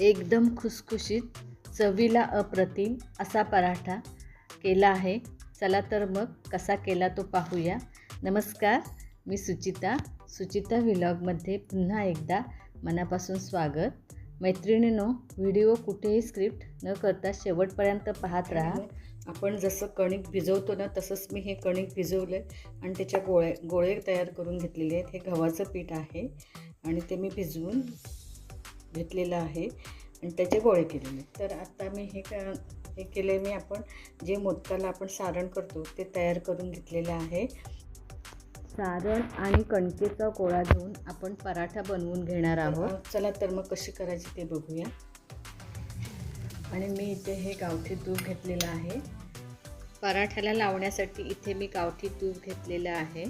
एकदम खुसखुशीत चवीला अप्रतिम असा पराठा केला आहे. चला तर मग कसा केला तो पाहूया. नमस्कार मी सुचिता. सुचिता व्हिलॉगमध्ये पुन्हा एकदा मनापासून स्वागत. मैत्रिणीनो व्हिडिओ कुठेही स्क्रिप्ट न करता शेवटपर्यंत पाहत राहा. हो, आपण जसं कणिक भिजवतो ना तसंच मी हे कणिक भिजवलं आहे आणि त्याच्या गोळे गोळे तयार करून घेतलेले आहेत. हे गव्हाचं पीठ आहे आणि ते मी भिजवून घेतलेलं आहे आणि त्याचे गोळे केलेले. तर आता मी हे का हे केले मी आपण जे मोदकाला आपण सारण करतो ते तयार करून घेतलेलं आहे. सारण आणि कणकेचा गोळा घेऊन आपण पराठा बनवून घेणार आहोत. चला तर मग कशी करायची ते बघूया. आणि मी इथे हे गावठी तूप घेतलेलं आहे. पराठ्याला लावण्यासाठी इथे मी गावठी तूप घेतलेलं आहे.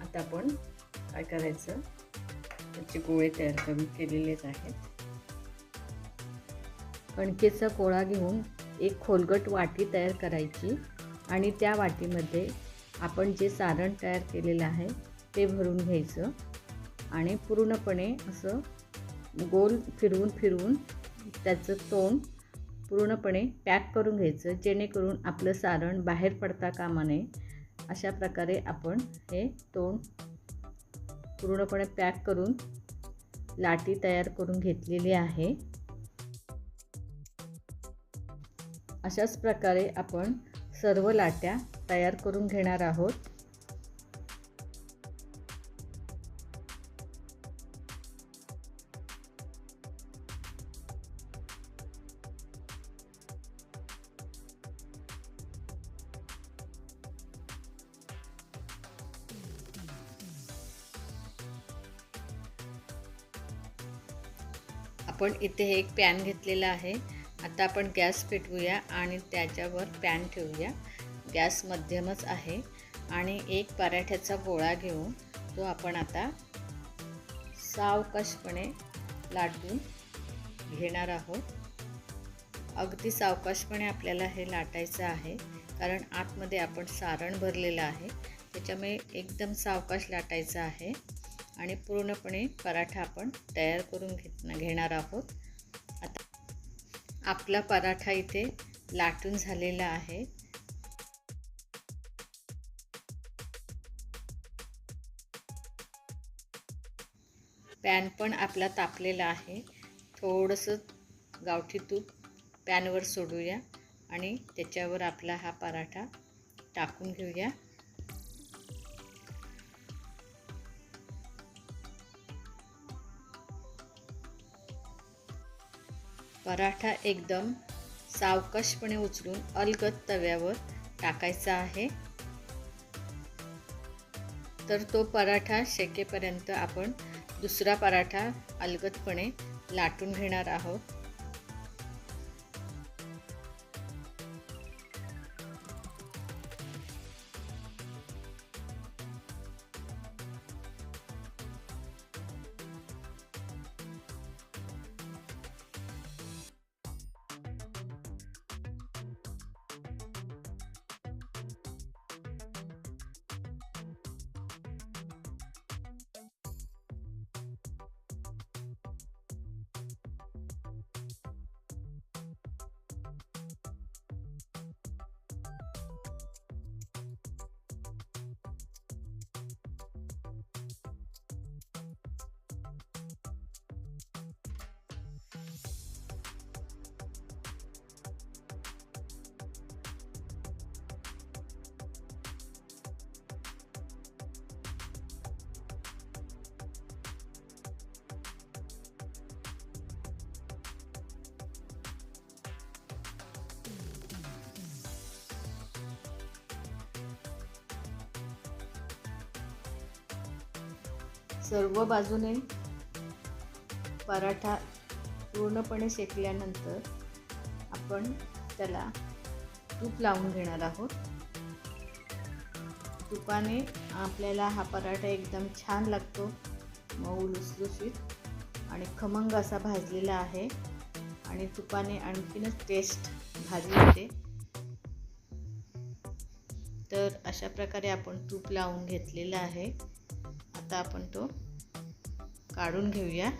आता आपण काय करायचं? त्याचे गोळे तयार करून केलेलेच आहेत. कणकेचा कोळा घेऊन एक खोलगट वाटी तयार करायची आणि त्या वाटीमध्ये आपण जे सारण तयार केलेलं आहे ते भरून घ्यायचं आणि पूर्णपणे असं गोल फिरवून फिरवून त्याचं तोंड पूर्णपणे पॅक करून घ्यायचं जेणेकरून आपलं सारण बाहेर पडता कामा नये. अशा प्रकारे आपण हे तोंड पूर्णपणे पॅक करून लाटी तयार करून घेतलेली आहे. अशाच प्रकारे आपण सर्व लाट्या तयार करून घेणार आहोत. आपण इथे एक पॅन घेतलेला आहे. आता आपण गॅस पेटवूया आणि त्याच्यावर पॅन ठेवूया. गॅस मध्यमच आहे. आणि एक पराठ्याचा गोळा घेऊन तो आपण आता सावकाशपणे लाटून घेणार आहोत. अगदी सावकाशपणे आपल्याला हे लाटायचं आहे. कारण आतमध्ये आपण सारण भरलेलं आहे. त्याच्यामुळे एकदम सावकाश लाटायचं आहे. आणि पूर्णपणे पराठा आपण तयार करून घेत घेणार आहोत. आपला पराठा इथे लाटून झालेला आहे. पॅन पण आपला तापलेला आहे. थोडंसं गावठी तूप पॅनवर सोडूया आणि त्याच्यावर आपला हा पराठा टाकून घेऊया. पराठा एकदम सावकाशपणे उचलून अलगद तव्यावर टाकायचा आहे. तर तो पराठा शेकेपर्यंत आपण दुसरा पराठा अलगदपणे लाटून घेणार आहोत. सर्व बाजूने पराठा पूर्णपणे शेकल्यानंतर आपण त्याला तूप लावून घेणार आहोत. तुपाने आपल्याला हा पराठा एकदम छान लागतो मऊ लुसलुशीत आणि खमंग असा भाजलेला आहे. आणि तुपाने आणखीनच टेस्ट भाजली येते तर अशा प्रकारे आपण तूप लावून घेतलेलं आहे. आता आपण तो काढून घेऊया.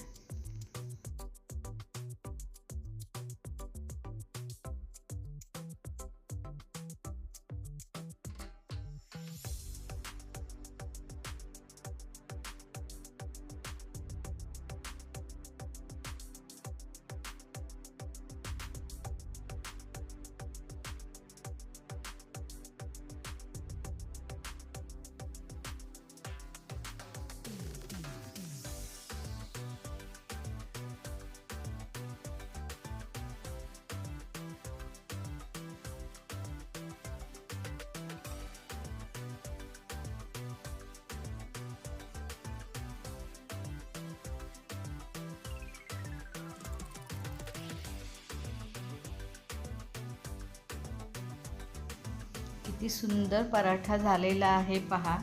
किती सुंदर पराठा झालेला आहे पहा.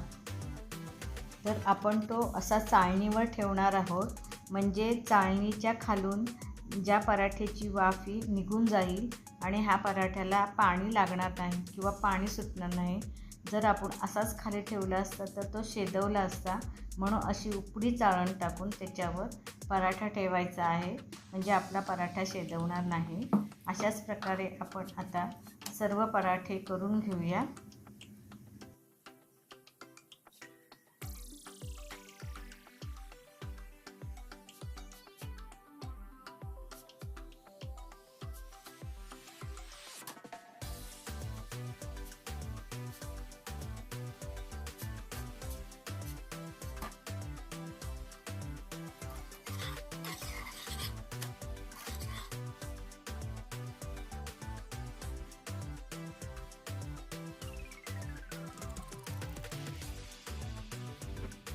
तर आपण तो असा चाळणीवर ठेवणार आहोत. म्हणजे चाळणीच्या खालून ज्या पराठ्याची वाफी निघून जाईल आणि ह्या पराठ्याला पाणी लागणार नाही किंवा पाणी सुटणार नाही. जर आपण असाच खाली ठेवला असता तर तो शेदवला असता. म्हणून अशी उपडी चाळण टाकून त्याच्यावर पराठा ठेवायचा आहे. म्हणजे आपला पराठा शेदवणार नाही. अशाच प्रकारे आपण आता सर्व पराठे करून घेऊया.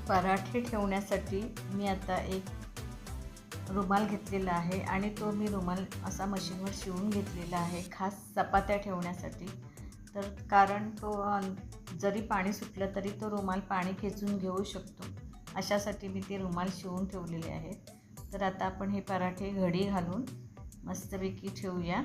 पराठे ठेवण्यासाठी मी आता एक रुमाल घेतलेला आहे आणि तो मी रुमाल असा मशीनवर शिवून घेतलेला आहे खास चपात्या ठेवण्यासाठी. तर कारण तो जरी पाणी सुटलं तरी तो रुमाल पाणी खेचून घेऊ शकतो. अशासाठी मी ते रुमाल शिवून ठेवलेले आहेत. तर आता आपण हे पराठे घडी घालून मस्तपैकी ठेवूया.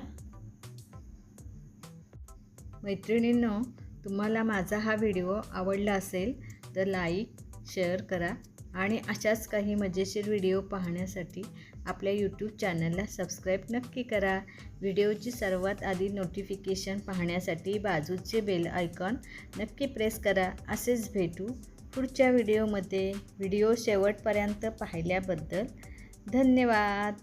मैत्रिणींनो तुम्हाला माझा हा व्हिडिओ आवडला असेल तर लाईक शेअर करा आणि अशाच काही मजेशीर व्हिडिओ पाहण्यासाठी आपल्या यूट्यूब चॅनलला सबस्क्राईब नक्की करा. व्हिडिओची सर्वात आधी नोटिफिकेशन पाहण्यासाठी बाजूचे बेल आयकॉन नक्की प्रेस करा. असेच भेटू पुढच्या व्हिडिओमध्ये व्हिडिओ शेवटपर्यंत पाहिल्याबद्दल धन्यवाद.